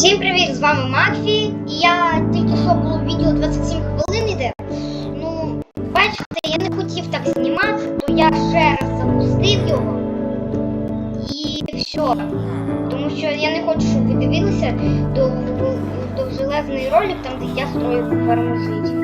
Всім привіт! З вами Макфі. І я тільки що було відео 27 хвилин іде. Ну, бачите, я не хотів так знімати, то я ще раз запустив його. І все. Тому що я не хочу, щоб ви дивилися довжелезний до ролик, там де я строю ферму світі.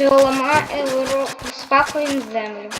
Все, ламаємо, спакуємо землю.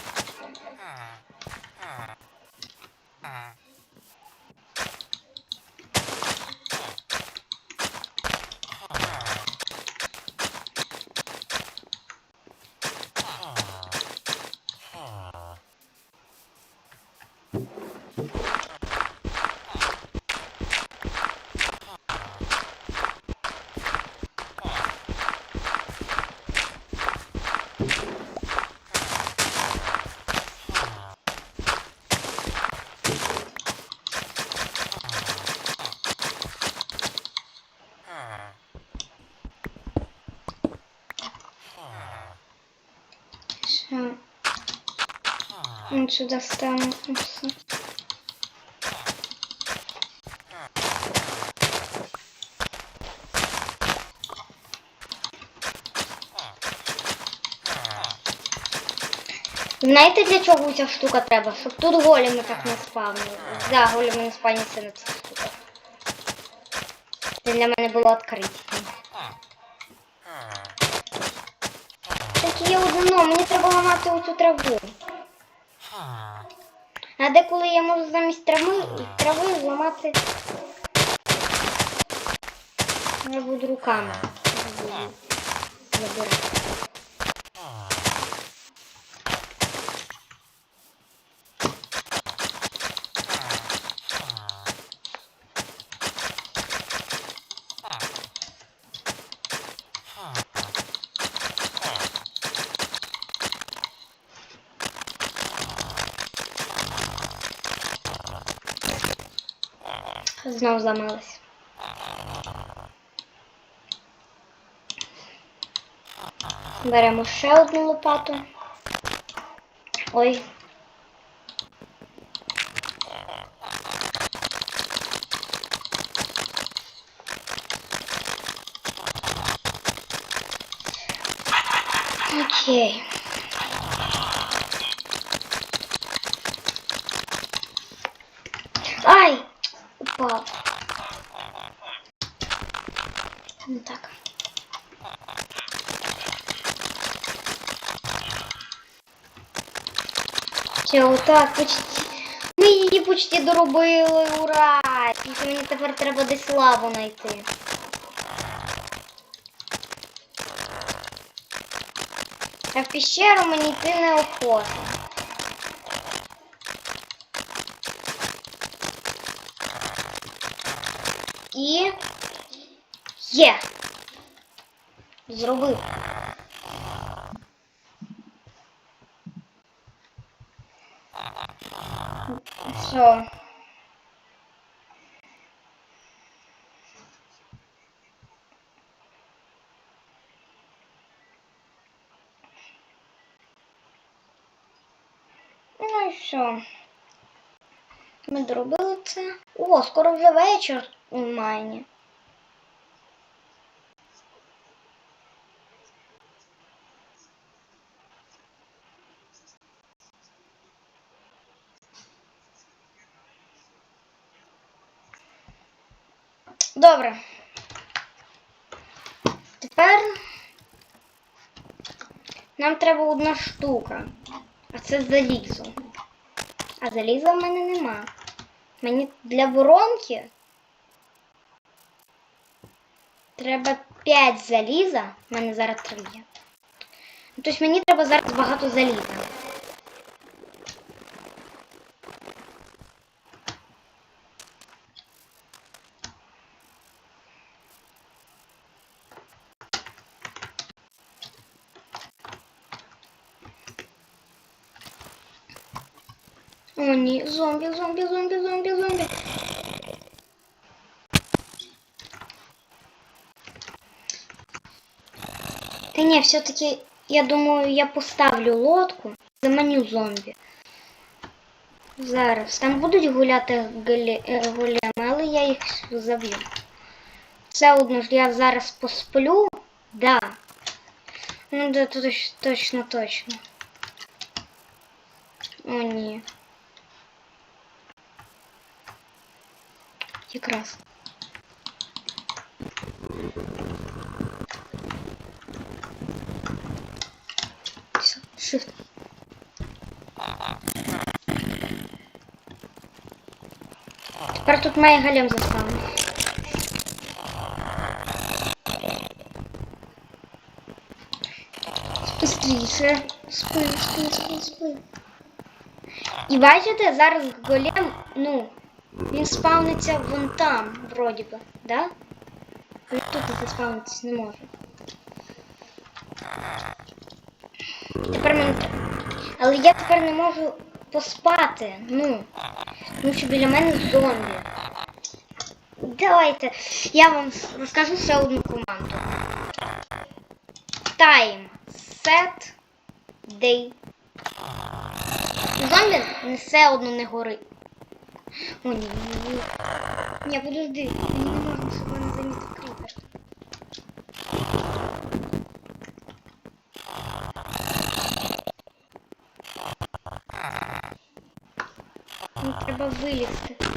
Все. Он сюда стану. Все. Знаєте, для чого ця штука треба? Щоб тут голіми так не спавнили. Да, голіми не спавняться на цих штуках. Це для мене було відкриття. Так є одно, мені треба ламати оцю траву. А деколи я можу замість трави, трави зламати. Буду руками. Забирати. Знов зламалась. Беремо ще одну лопату. Ой. Окей. Ай! Упал. Ну так. Все, отак, почти. Ми її почти доробили, ура! Тільки мені тепер треба десь лаву знайти. А в пещеру мені йти неохота. І є. Зробив. Все. Ну і все. Ми доробили це. О, скоро вже вечір у майні. Добре. Тепер Нам треба одна штука. А це залізо. А заліза в мене нема. Мені для воронки треба 5 заліза. У мене зараз 3 є. Ну, Тобто мені треба зараз багато заліза. О, зомбі, зомбі, зомбі, зомбі. Та ні, все-таки, я думаю, я поставлю лодку, заманю зомбі. Зараз. Там будуть гуляти големи, але я їх заб'ю. Все одно ж я зараз посплю. Да. Ну да, то точно, точно. О, ні. Якраз. Все, shift. Тепер тут має голем заспавнив. Быстріше. Спи, спи, спи, спи. І бачите, зараз голем, ну, він спавниться вон там, вроді би, да? Він тут не заспавнитись не може. Тепер мені. Але я тепер не можу поспати. Ну. Тому що біля мене зомбі. Давайте я вам розкажу ще одну команду. Time set day. Зомбі все одно не горить. О, ні, ні, ні. Ні, подожди, мені не можна, щоб мене замітив кріпер. Мені треба вилізти.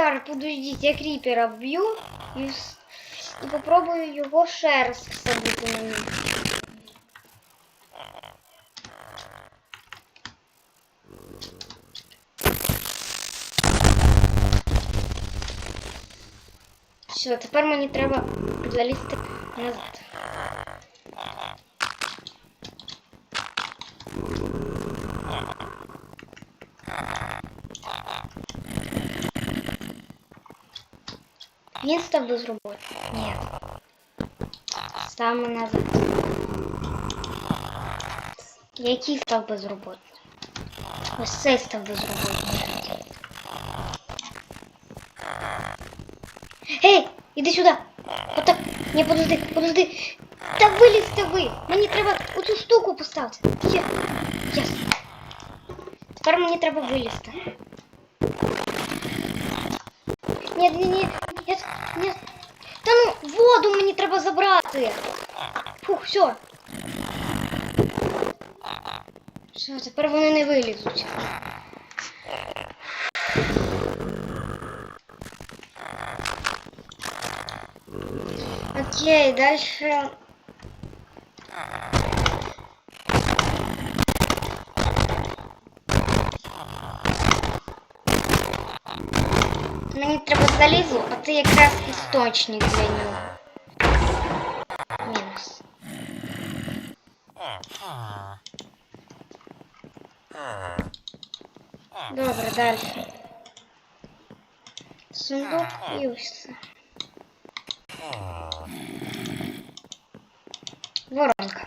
Зараз, подождіть, я кріпера вб'ю і, вс- і попробую його ще раз всадити на них. Все, тепер мені треба залізти назад. Він став безробітним? Ні. Ставимо назад. Який став безробітним? Ось цей став безробітним. Ей, іди сюди. Отак. Ні, подожди, подожди. Та вилізьте ви. Мені треба оцю штуку поставити. Є. Єс. Тепер мені треба вилізти. Ні, ні, ні. Ні, ні. Та ну, воду мені треба забрати. Фух, все. Все, тепер вони не вилізуть. Окей, дальше. Мені треба залізу, а це якраз істочник для нього. Мінус. Добре, далі. Сундук і все. Воронка.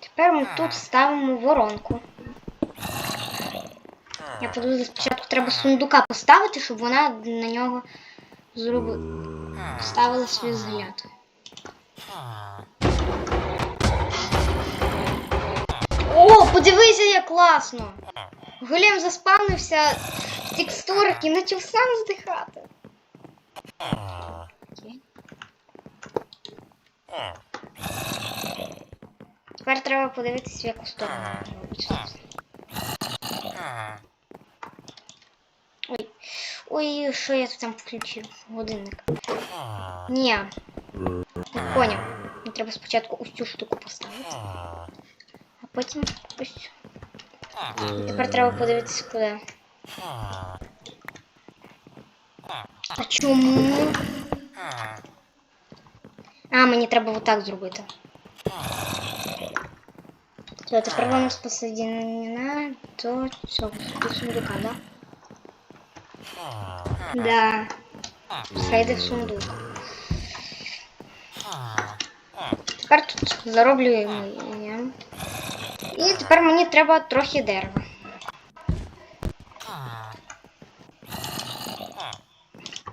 Тепер ми тут ставимо воронку. Я подумала, спочатку треба сундука поставити, щоб вона на нього зроби... ставила свій взгляд. О, подивися, як класно! Голем заспавнився в текстурах і почав сам здихати. Тепер треба подивитися, в яку сторону робить. Ой, що я тут там включив? Годинник. Ні. Не поняв. Мені треба спочатку ось цю штуку поставити. А потім ось цю. І тепер треба подивитися куди. А чому? А, мені треба отак зробити. Все, тепер воно посадінена до цього до сундука, да? Да. Зайде в сундук. Тепер тут зароблюємо я. І тепер мені треба трохи дерева.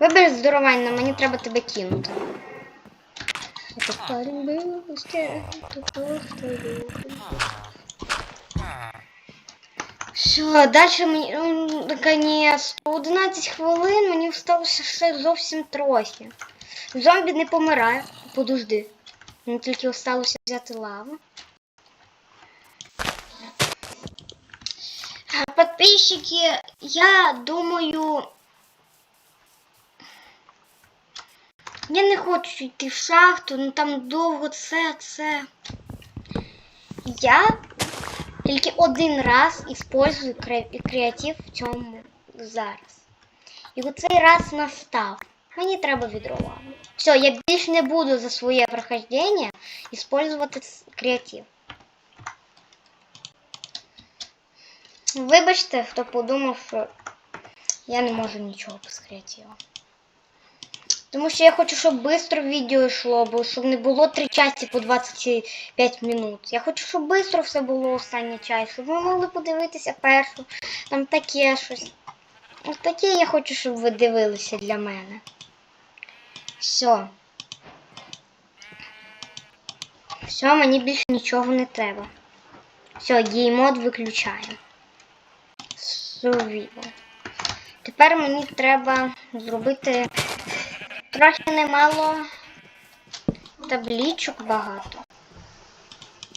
Вибери здоровання, мені треба тебе кинути. Все, далі мені ну, наконець. 11 хвилин мені всталося ще зовсім трохи. Зомбі не помирає. Подожди. Мені тільки осталося взяти лаву. А, Подписчики, я думаю. Я не хочу йти в шахту, ну там довго це, це. Я тільки один раз использую кре- креатив в цьому зараз. І оцей раз настав. Мені треба відро лави. Все, я більш не буду за своє прохождення использувати креатив. Вибачте, хто подумав, що я не можу нічого без креатива. Тому що я хочу, щоб швидко відео йшло, бо щоб не було три часті по 25 минут. Я хочу, щоб швидко все було остання часть, щоб ви могли подивитися першу. Там таке щось. Ось таке я хочу, щоб ви дивилися для мене. Все. Все, мені більше нічого не треба. Все, геймод виключаємо. Survival. Тепер мені треба зробити трохи немало табличок багато.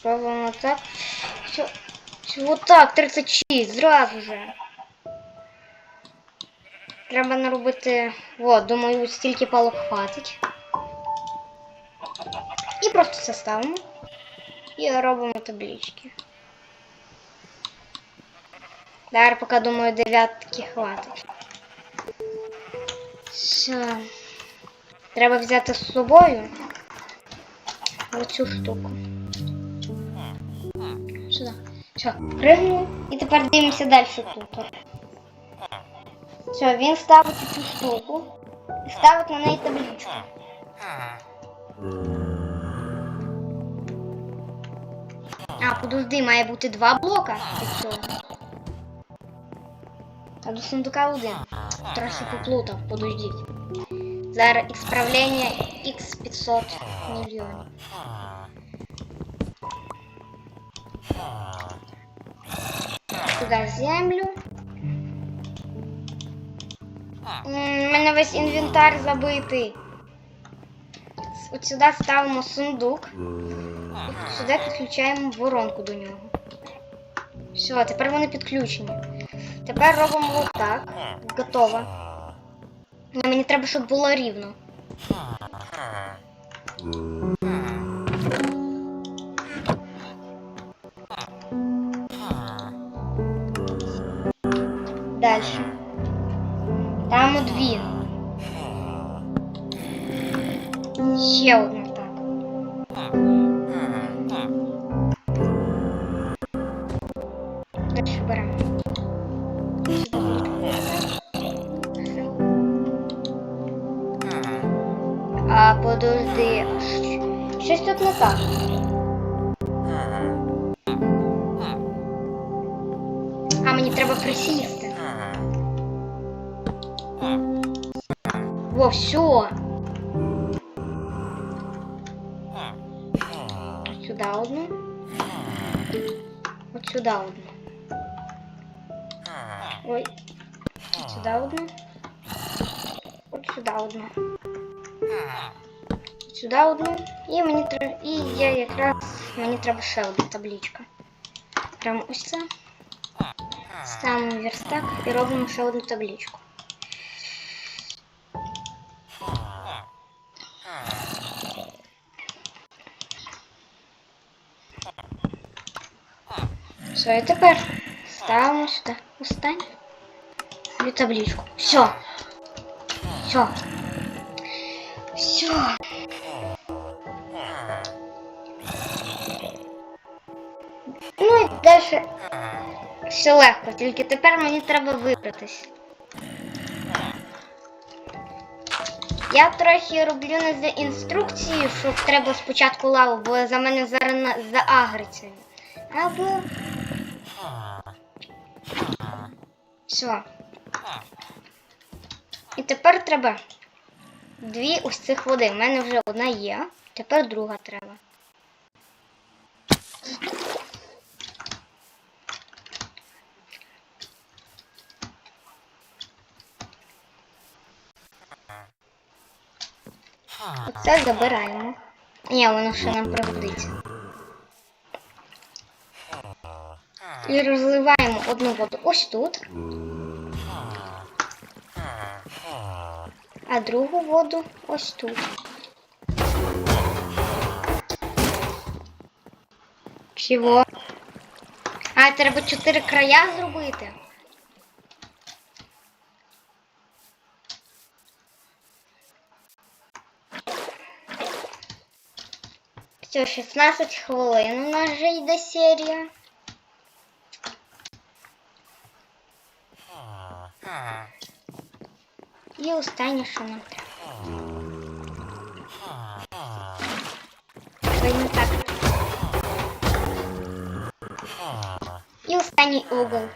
Пробуємо так. Все. Вот так, 36, зразу же. Треба наробити. О, думаю, стільки палок хватить. І просто це ставимо. І робимо таблички. Зараз поки думаю, дев'ятки хватить. Все. Треба взяти з собою оцю штуку. Сюди. Все, пригнув. І тепер дивимося далі тут. Все, він ставить цю штуку і ставить на неї табличку. А, подожди, має бути два блока від цього. А до сундука один. Трохи поплутав, подождіть. Зараз ісправлення X500 мільйонів. Сюди землю. У мене весь інвентар забитий. От сюди ставимо сундук. І сюди підключаємо воронку до нього. Все, тепер вони підключені. Тепер робимо отак. Готово. Ну, Мені треба, щоб було рівно. Дальше. Там от він. Ще одна Так. А мені треба присісти. Во, все. Сюда одну. От сюда одну. Ой. От сюда одну. От сюда одну От сюда одну. І мені треба. І я якраз Мені треба ще одна табличка. Прямо ось це. Ставимо верстак і робимо ще одну табличку. Все, і тепер ставимо сюди останню і табличку. Все. Все. Все. І все легко, тільки тепер мені треба вибратись. Я трохи роблю не за інструкції, що треба спочатку лаву, бо за мене зараз заагриться. Або. Все. І тепер треба дві ось цих води. У мене вже одна є, тепер друга треба. Оце забираємо. Ні, воно ще нам пригодиться. І розливаємо одну воду ось тут. А другу воду ось тут. Чого? А, треба чотири края зробити. Все, 16 хвилин у нас вже йде серія. І останнє, що нам треба. Ой, не так. І останній угол.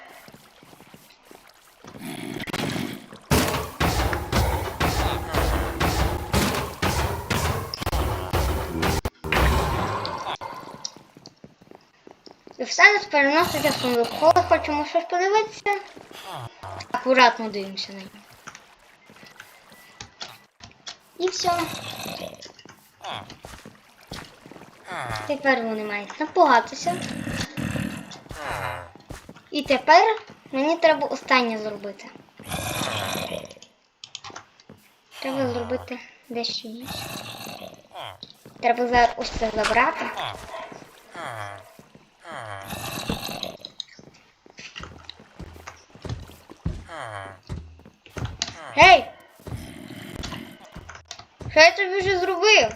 Все нас переноситься в сундук. Коли хочемо щось подивитися, акуратно дивимося на нього. І все. Тепер вони мають напугатися. І тепер мені треба останнє зробити. Треба зробити дещо інше. Треба зараз ось це забрати. Гей! Що я тобі вже зробив?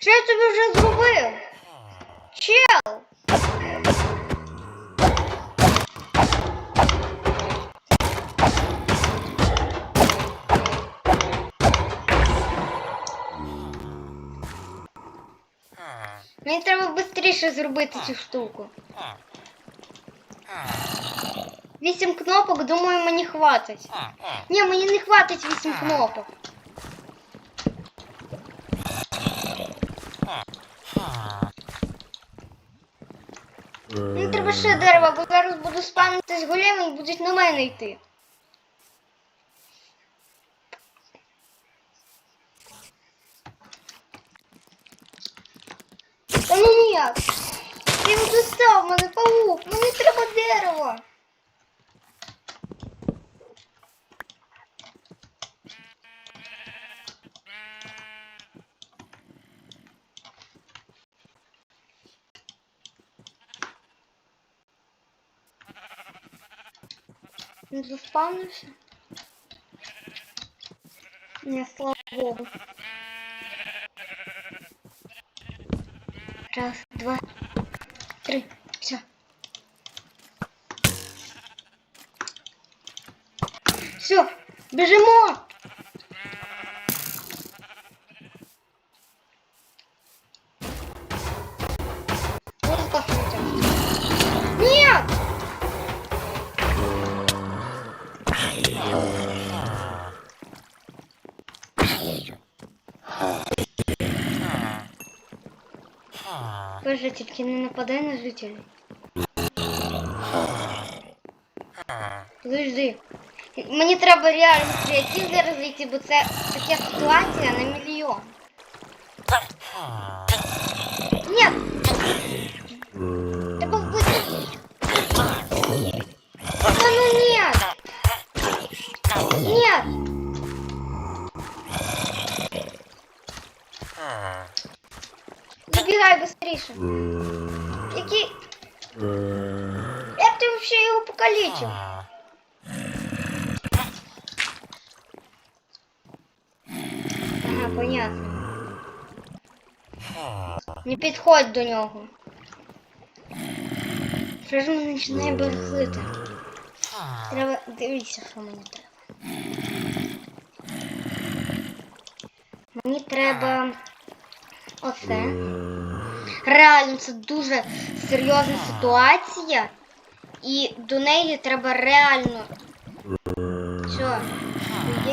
Що я тобі вже зробив? Швидше зробити цю штуку. Вісім кнопок, думаю, мені хватить. Ні, мені не хватить вісім кнопок. Мені треба ще дерева, бо зараз буду спавнити з големи і будуть на мене йти. Ти вже достав мене паук, мені треба дерево. Не заспавнився? Не, слава Богу. Раз, два, Боже, тільки не нападай на жителей. Подожди. Мені треба реально креатив зараз зайти, бо це така ситуація на мільйон. Ні. Треба вбити. Та ну нет. Нет. Забігай быстріше. Який... Як ти вообще його покалічив? Ага, понятно. Не підходь до нього. Мене починає берегти? Треба дивіться, що мені треба. Мені треба оце. Реально, це дуже серйозна ситуація. І до неї треба реально. Все.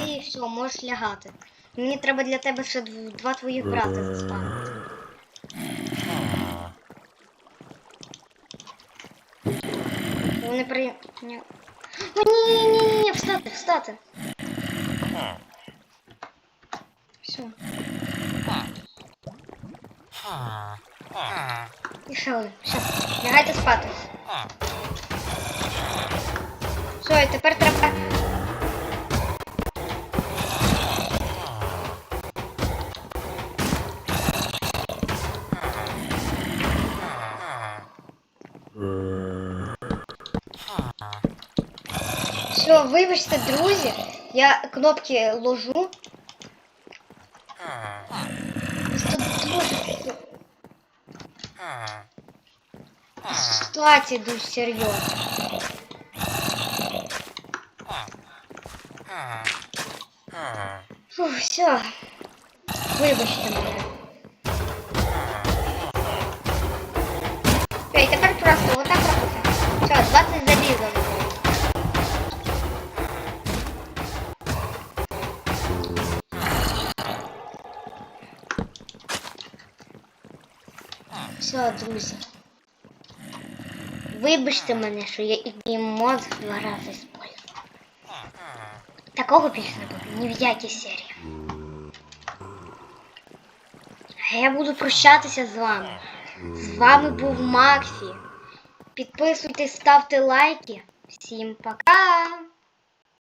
Є все, можеш лягати. Мені треба для тебе ще два твоїх брата заспавнити. Вони при... Ні. О, ні, ні, ні, ні, встати, встати. Все. І ще один. Все. Лягайте спати. Все, і тепер треба. Все, вибачте, друзі. Я кнопки ложу. Ситуація дуже серйозна. Фух, все. Вибачте мене. Окей, тепер просто отак робити. Все, 20 залізок. Все, друзі. Вибачте мене, що я і мозг два рази спалював. Такого більше не буде, ні в якій серії. А я буду прощатися з вами. З вами був Максі. Підписуйтесь, ставте лайки. Всім пока!